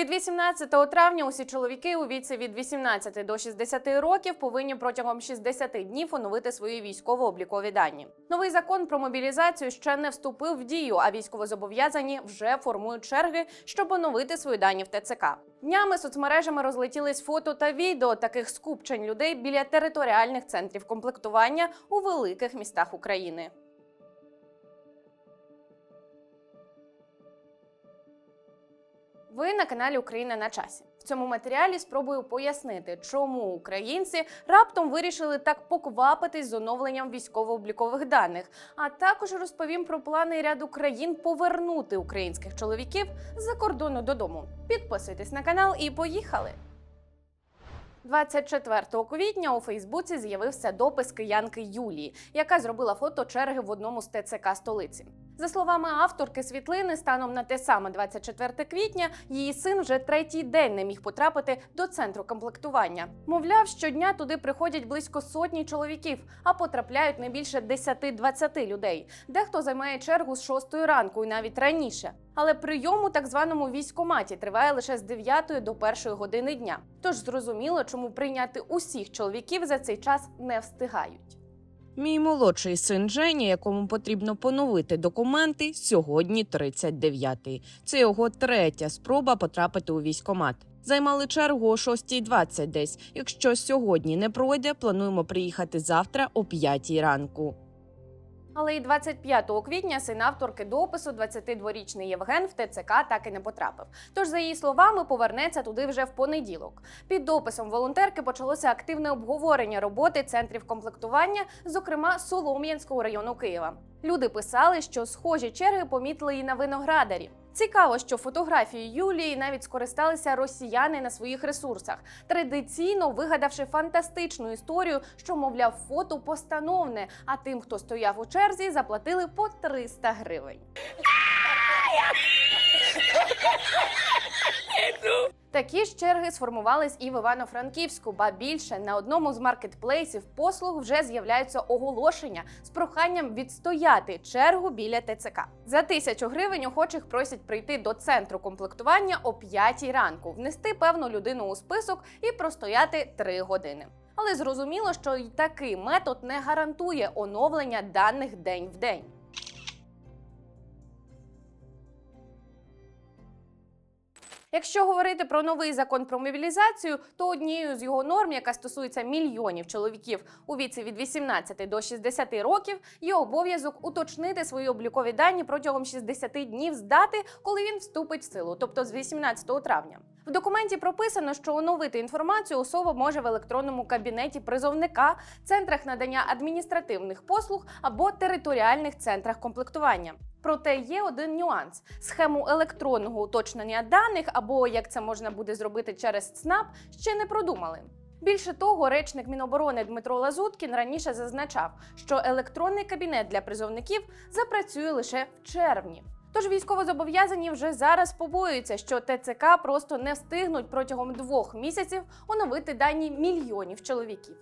Від 18 травня усі чоловіки у віці від 18 до 60 років повинні протягом 60 днів оновити свої військово-облікові дані. Новий закон про мобілізацію ще не вступив в дію, а військовозобов'язані вже формують черги, щоб оновити свої дані в ТЦК. Днями соцмережами розлетілись фото та відео таких скупчень людей біля територіальних центрів комплектування у великих містах України. Ви на каналі Україна на часі. В цьому матеріалі спробую пояснити, чому українці раптом вирішили так поквапитись з оновленням військово-облікових даних. А також розповім про плани ряду країн повернути українських чоловіків з-за кордону додому. Підписуйтесь на канал і поїхали! 24 квітня у Фейсбуці з'явився допис киянки Юлії, яка зробила фото черги в одному з ТЦК столиці. За словами авторки світлини, станом на те саме 24 квітня її син вже третій день не міг потрапити до центру комплектування. Мовляв, щодня туди приходять близько сотні чоловіків, а потрапляють не більше 10-20 людей. Дехто займає чергу з 6 ранку і навіть раніше. Але прийом у так званому військоматі триває лише з 9 до 1 години дня. Тож зрозуміло, чому прийняти усіх чоловіків за цей час не встигають. Мій молодший син Женя, якому потрібно поновити документи, сьогодні 39-й. Це його третя спроба потрапити у військомат. Займали чергу о 6.20 десь. Якщо сьогодні не пройде, плануємо приїхати завтра о 5 ранку. Але і 25 квітня син авторки допису, 22-річний Євген, в ТЦК так і не потрапив. Тож, за її словами, повернеться туди вже в понеділок. Під дописом волонтерки почалося активне обговорення роботи центрів комплектування, зокрема Солом'янського району Києва. Люди писали, що схожі черги помітили і на виноградарі. Цікаво, що фотографії Юлії навіть скористалися росіяни на своїх ресурсах, традиційно вигадавши фантастичну історію, що, мовляв, фото постановне, а тим, хто стояв у черзі, заплатили по 300 гривень. Такі ж черги сформувались і в Івано-Франківську, ба більше на одному з маркетплейсів послуг вже з'являються оголошення з проханням відстояти чергу біля ТЦК. За тисячу гривень охочих просять прийти до центру комплектування о 5 ранку, внести певну людину у список і простояти 3 години. Але зрозуміло, що й такий метод не гарантує оновлення даних день в день. Якщо говорити про новий закон про мобілізацію, то однією з його норм, яка стосується мільйонів чоловіків у віці від 18 до 60 років, є обов'язок уточнити свої облікові дані протягом 60 днів з дати, коли він вступить в силу, тобто з 18 травня. В документі прописано, що оновити інформацію особа може в електронному кабінеті призовника, центрах надання адміністративних послуг або територіальних центрах комплектування. Проте є один нюанс: схему електронного уточнення даних, або як це можна буде зробити через ЦНАП, ще не продумали. Більше того, речник Міноборони Дмитро Лазуткін раніше зазначав, що електронний кабінет для призовників запрацює лише в червні. Тож військовозобов'язані вже зараз побоюються, що ТЦК просто не встигнуть протягом двох місяців оновити дані мільйонів чоловіків.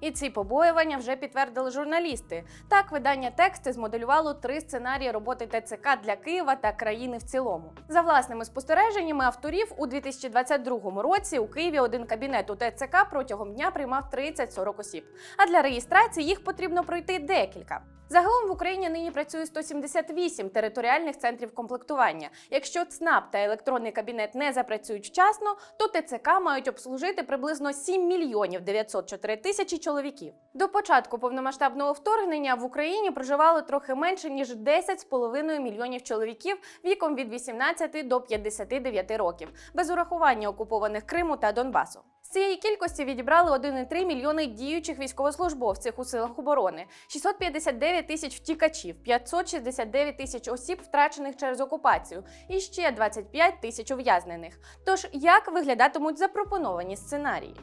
І ці побоювання вже підтвердили журналісти. Так, видання тексти змоделювало три сценарії роботи ТЦК для Києва та країни в цілому. За власними спостереженнями авторів у 2022 році у Києві один кабінет у ТЦК протягом дня приймав 30-40 осіб. А для реєстрації їх потрібно пройти декілька. Загалом в Україні нині працює 178 територіальних центрів комплектування. Якщо ЦНАП та електронний кабінет не запрацюють вчасно, то ТЦК мають обслужити приблизно 7 мільйонів 904 тисячі чоловіків. До початку повномасштабного вторгнення в Україні проживало трохи менше ніж 10,5 мільйонів чоловіків віком від 18 до 59 років, без урахування окупованих Криму та Донбасу. Цієї кількості відібрали 1,3 мільйони діючих військовослужбовців у силах оборони, 659 тисяч втікачів, 569 тисяч осіб, втрачених через окупацію, і ще 25 тисяч ув'язнених. Тож як виглядатимуть запропоновані сценарії?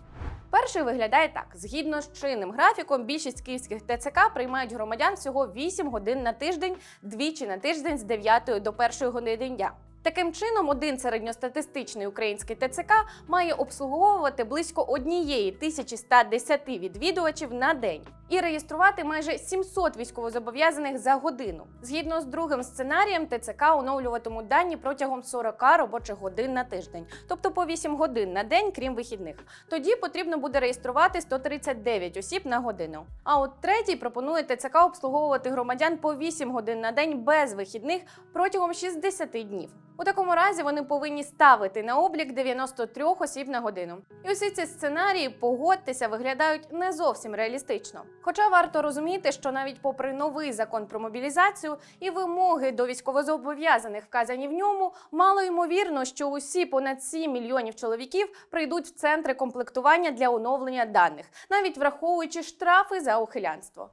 Перший виглядає так: згідно з чинним графіком, більшість київських ТЦК приймають громадян всього 8 годин на тиждень, двічі на тиждень з 9 до 1 години дня. Таким чином, один середньостатистичний український ТЦК має обслуговувати близько однієї 1110 відвідувачів на день. І реєструвати майже 700 військовозобов'язаних за годину. Згідно з другим сценарієм, ТЦК оновлюватимуть дані протягом 40 робочих годин на тиждень, тобто по 8 годин на день, крім вихідних. Тоді потрібно буде реєструвати 139 осіб на годину. А от третій пропонує ТЦК обслуговувати громадян по 8 годин на день без вихідних протягом 60 днів. У такому разі вони повинні ставити на облік 93 осіб на годину. І усі ці сценарії, погодьтеся, виглядають не зовсім реалістично. Хоча варто розуміти, що навіть попри новий закон про мобілізацію і вимоги до військовозобов'язаних вказані в ньому, мало ймовірно, що усі понад 7 мільйонів чоловіків прийдуть в центри комплектування для оновлення даних, навіть враховуючи штрафи за ухилянство.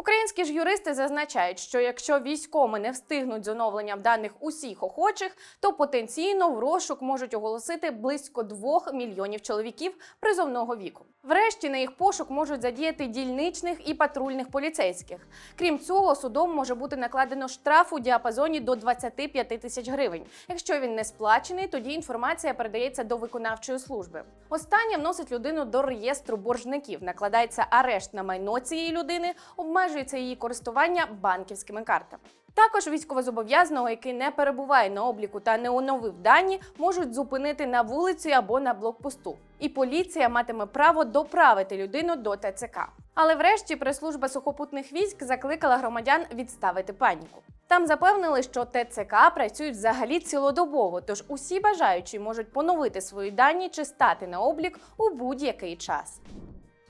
Українські ж юристи зазначають, що якщо військоми не встигнуть з оновленням даних усіх охочих, то потенційно в розшук можуть оголосити близько 2 мільйонів чоловіків призовного віку. Врешті на їх пошук можуть задіяти дільничних і патрульних поліцейських. Крім цього, судом може бути накладено штраф у діапазоні до 25 тисяч гривень. Якщо він не сплачений, тоді інформація передається до виконавчої служби. Останнє вносить людину до реєстру боржників, накладається арешт на майно цієї людини, обмежується її користування банківськими картами. Також військовозобов'язаного, який не перебуває на обліку та не оновив дані, можуть зупинити на вулиці або на блокпосту. І поліція матиме право доправити людину до ТЦК. Але врешті прес-служба сухопутних військ закликала громадян відставити паніку. Там запевнили, що ТЦК працюють взагалі цілодобово, тож усі бажаючі можуть поновити свої дані чи стати на облік у будь-який час.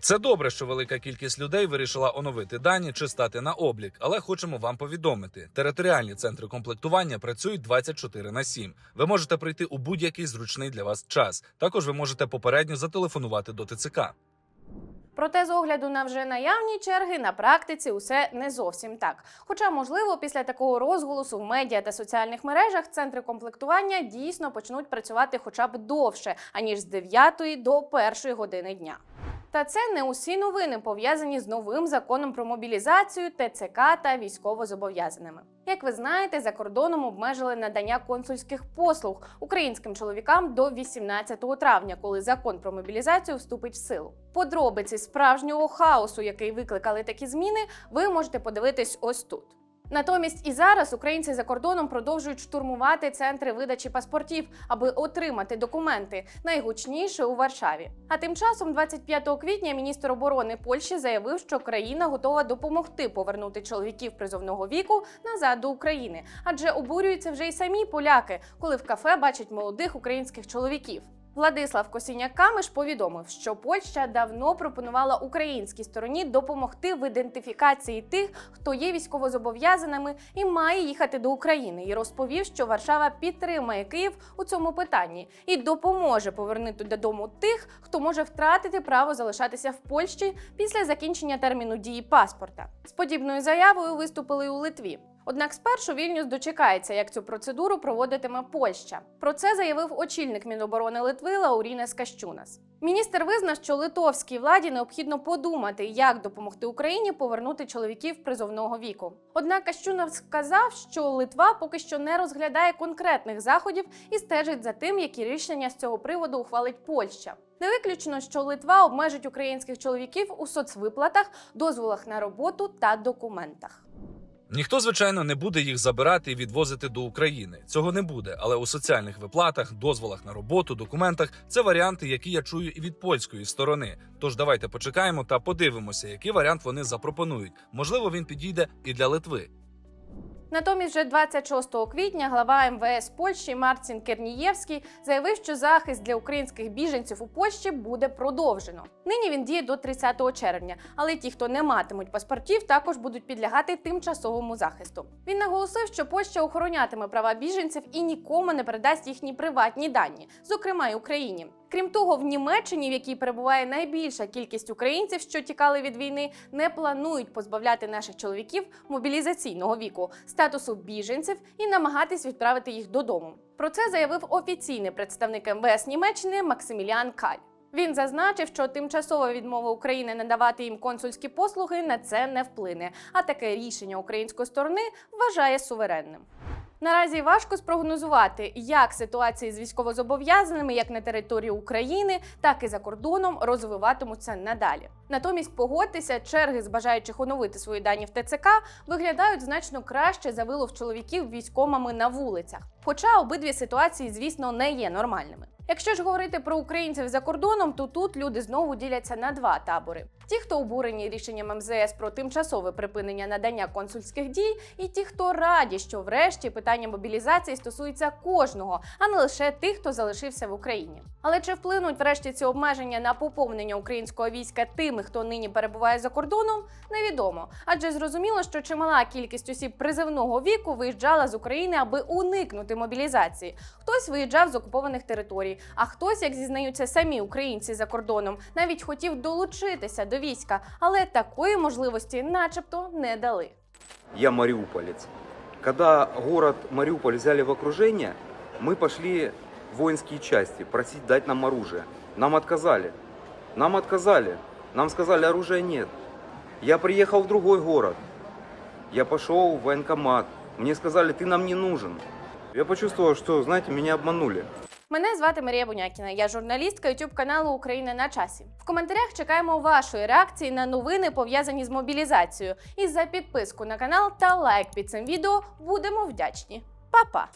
Це добре, що велика кількість людей вирішила оновити дані чи стати на облік, але хочемо вам повідомити: територіальні центри комплектування працюють 24 на 7. Ви можете прийти у будь-який зручний для вас час. Також ви можете попередньо зателефонувати до ТЦК. Проте, з огляду на вже наявні черги, на практиці усе не зовсім так. Хоча, можливо, після такого розголосу в медіа та соціальних мережах центри комплектування дійсно почнуть працювати хоча б довше, аніж з 9 до 1 години дня. Та це не усі новини пов'язані з новим законом про мобілізацію, ТЦК та військовозобов'язаними. Як ви знаєте, за кордоном обмежили надання консульських послуг українським чоловікам до 18 травня, коли закон про мобілізацію вступить в силу. Подробиці справжнього хаосу, який викликали такі зміни, ви можете подивитись ось тут. Натомість і зараз українці за кордоном продовжують штурмувати центри видачі паспортів, аби отримати документи, найгучніше у Варшаві. А тим часом, 25 квітня, міністр оборони Польщі заявив, що країна готова допомогти повернути чоловіків призовного віку назад до України, адже обурюються вже й самі поляки, коли в кафе бачать молодих українських чоловіків. Владислав Косіняк-Камиш повідомив, що Польща давно пропонувала українській стороні допомогти в ідентифікації тих, хто є військовозобов'язаними і має їхати до України, і розповів, що Варшава підтримає Київ у цьому питанні і допоможе повернути додому тих, хто може втратити право залишатися в Польщі після закінчення терміну дії паспорта. З подібною заявою виступили у Литві. Однак спершу Вільнюс дочекається, як цю процедуру проводитиме Польща. Про це заявив очільник Міноборони Литви Лаурінес Кащунас. Міністр визнав, що литовській владі необхідно подумати, як допомогти Україні повернути чоловіків призовного віку. Однак Кащунас сказав, що Литва поки що не розглядає конкретних заходів і стежить за тим, які рішення з цього приводу ухвалить Польща. Не виключено, що Литва обмежить українських чоловіків у соцвиплатах, дозволах на роботу та документах. Ніхто, звичайно, не буде їх забирати і відвозити до України. Цього не буде. Але у соціальних виплатах, дозволах на роботу, документах це варіанти, які я чую і від польської сторони. Тож давайте почекаємо та подивимося, який варіант вони запропонують. Можливо, він підійде і для Литви. Натомість, вже 26 квітня глава МВС Польщі Марцін Кернієвський заявив, що захист для українських біженців у Польщі буде продовжено. Нині він діє до 30 червня, але ті, хто не матимуть паспортів, також будуть підлягати тимчасовому захисту. Він наголосив, що Польща охоронятиме права біженців і нікому не передасть їхні приватні дані, зокрема й Україні. Крім того, в Німеччині, в якій перебуває найбільша кількість українців, що тікали від війни, не планують позбавляти наших чоловіків мобілізаційного віку, статусу біженців і намагатись відправити їх додому. Про це заявив офіційний представник МВС Німеччини Максиміліан Каль. Він зазначив, що тимчасова відмова України надавати їм консульські послуги на це не вплине, а таке рішення української сторони вважає суверенним. Наразі важко спрогнозувати, як ситуації з військовозобов'язаними як на території України, так і за кордоном розвиватимуться надалі. Натомість погодьтеся, черги з бажаючих оновити свої дані в ТЦК виглядають значно краще за вилов чоловіків військомами на вулицях. Хоча обидві ситуації, звісно, не є нормальними. Якщо ж говорити про українців за кордоном, то тут люди знову діляться на два табори: ті, хто обурені рішенням МЗС про тимчасове припинення надання консульських дій, і ті, хто раді, що врешті питання мобілізації стосується кожного, а не лише тих, хто залишився в Україні. Але чи вплинуть врешті ці обмеження на поповнення українського війська тими, хто нині перебуває за кордоном, невідомо. Адже зрозуміло, що чимала кількість осіб призивного віку виїжджала з України, аби уникнути мобілізації. Хтось виїжджав з окупованих територій, а хтось, як зізнаються самі українці за кордоном, навіть хотів долучитися до війська, але такої можливості, начебто, не дали. Я мариуполец. Когда город Мариуполь взяли в окружение, мы пошли в воинские части просить дать нам оружие. Нам отказали. Нам отказали. Нам сказали, оружия нет. Я приехал в другой город. Я пошел в военкомат. Мне сказали, ты нам не нужен. Я почувствовал, что, знаете, меня обманули. Мене звати Марія Бунякіна. Я журналістка youtube каналу Україна на часі. В коментарях чекаємо вашої реакції на новини пов'язані з мобілізацією. І за підписку на канал та лайк під цим відео будемо вдячні. Па-па!